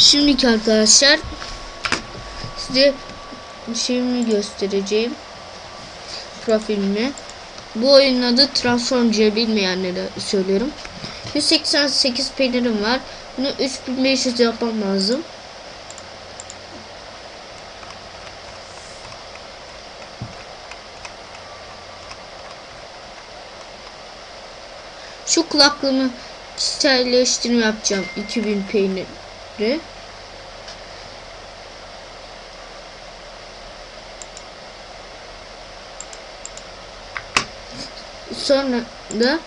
Şimdiki arkadaşlar size şeyimi göstereceğim. Profilimi. Bu oyunun adı Transformcı bilmeyenlere söylüyorum. 188 peynirim var. Bunu 3500 yapmam lazım. Şu kulaklığımı kişiselleştirme yapacağım 2000 peyniri. Sonra da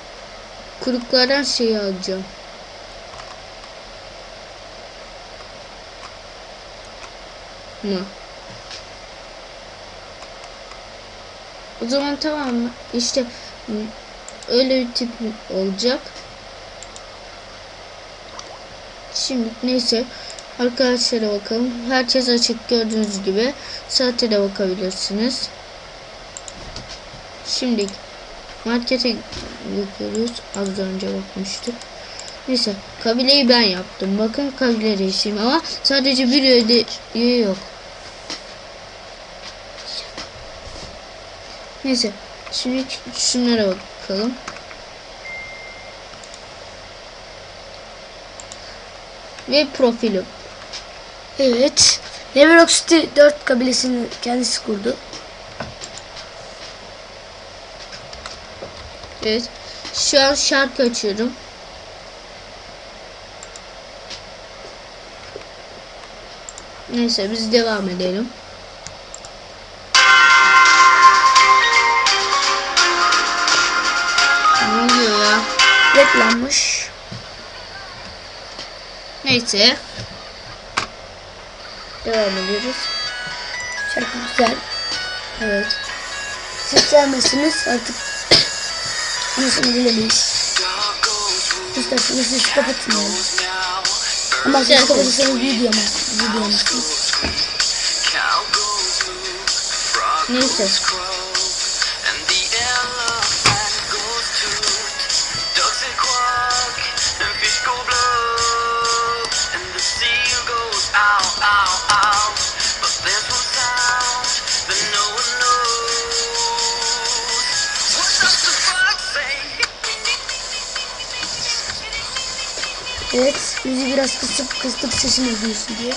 kuruklardan şeyi alacağım. Mı? O zaman tamam mı? İşte hı, öyle bir tip olacak. Şimdi neyse arkadaşlara bakalım. Herkes açık gördüğünüz gibi saate de bakabilirsiniz. Şimdi markete bakıyoruz. Az önce bakmıştık. Neyse kabileyi ben yaptım. Bakın kabile reisiyim ama sadece bir üye yok. Neyse şimdi şunlara bakalım. Ve profilim. Evet. Neverok City 4 kabilesini kendisi kurdu. Evet. Şu an şarkı açıyorum. Neyse biz devam edelim. Ne oluyor ya? Reklammış. Neyse. Devam ediyoruz. Şarkı güzel. Evet. Siz sevmezsiniz artık. Anasını bilemeyiz. İsterseniz siz kapatın yani. Ama siz kapatırsanız video mu? Video musunuz? Neyse. Evet. Müziği biraz kısıp kıstık sesini duysun diye.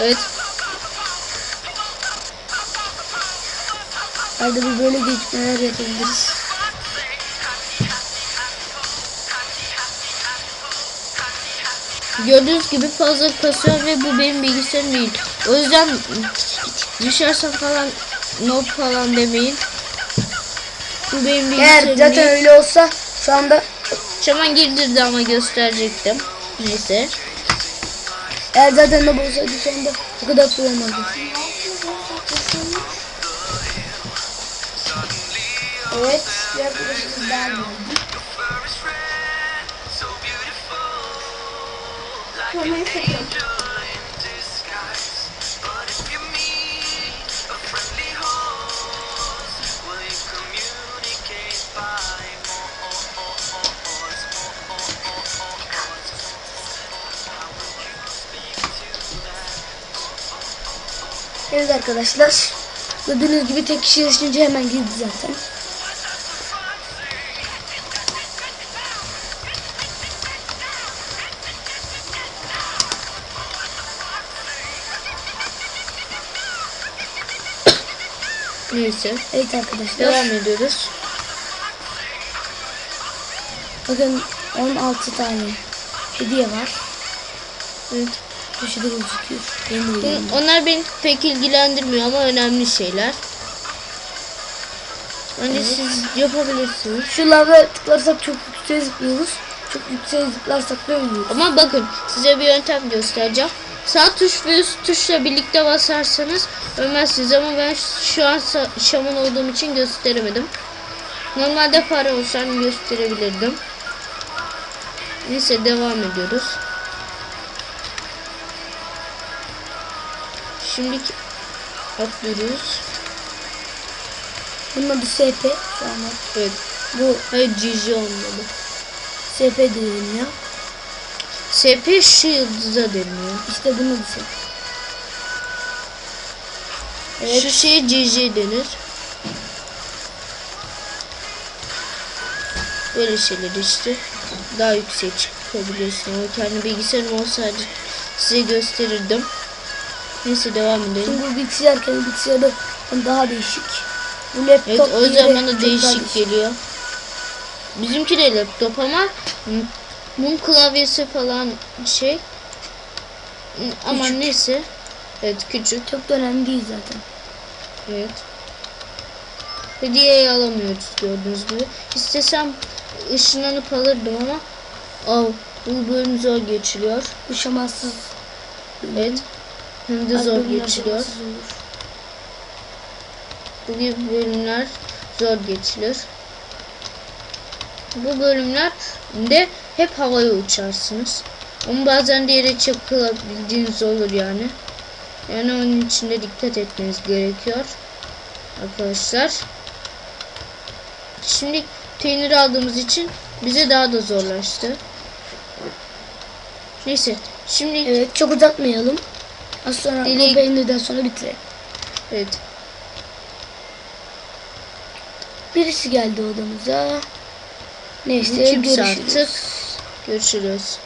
Evet. Arada bir böyle geçmeler yapabiliriz. Gördüğünüz gibi fazla kasıyor ve bu benim bilgisayarım değil. O yüzden düşersen falan no falan demeyin. Bu benim Eğer bilgisayarım zaten değil. öyle olsa şu anda Şaman girdirdi ama gösterecektim. Neyse. eğer zaten ne olsaydı şu anda bu kadar olmazdı. Evet, bir arkadaşımız daha geldi. Evet arkadaşlar. Gördüğünüz gibi tek kişi yaşayınca hemen girdi zaten. Neyse. Evet arkadaşlar. Devam ediyoruz. Bakın 16 tane hediye var. Evet. Köşede gözüküyor. Benim. Onlar beni pek ilgilendirmiyor ama önemli şeyler. Bence siz yapabilirsiniz. Şu lava tıklarsak çok yükseğe zıplıyoruz. Çok yükseğe zıplarsak da ölüyoruz. Ama bakın size bir yöntem göstereceğim. Sağ tuş ve üst tuşla birlikte basarsanız ölmezsiniz ama ben şu an şaman olduğum için gösteremedim. Normalde para olsam gösterebilirdim. Neyse devam ediyoruz. Şimdi atlıyoruz. Bunun adı SP şu. Evet. Bu Hayır GG olmadı. SP ya. SP şu deniyor. İşte bunu bize. Evet. Şu şeye CC denir. Böyle şeyler işte. Daha yüksek çıkabiliyorsun ama kendi bilgisayarım olsaydı size gösterirdim. Neyse devam edelim. Şimdi bu bilgisayar kendi bilgisayarı daha değişik. Bu laptop Evet o çok daha değişik geliyor. Bizimki de laptop ama mum klavyesi falan şey. Ama Küçük. neyse. Evet küçük. Çok da önemli değil zaten. Evet. Hediyeyi alamıyoruz gördüğünüz gibi. İstesem ışınlanıp alırdım ama oh, bu bölüm zor geçiliyor. Bu şamansız. Evet. Hem de zor geçiliyor. Bu gibi bölümler zor geçilir. Bu bölümlerde hep havaya uçarsınız. Ama bazen de yere çakılabildiğiniz olur yani. Yani onun için de dikkat etmeniz gerekiyor. Arkadaşlar. Şimdi peynir aldığımız için bize daha da zorlaştı. Neyse. Şimdi Evet çok uzatmayalım. Az sonra Dile- bu peynirden sonra bitirelim. evet. Birisi geldi odamıza. Neyse Kimse görüşürüz. artık. Görüşürüz.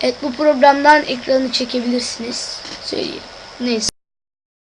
Evet bu programdan ekranı çekebilirsiniz. Söyleyeyim. Neyse.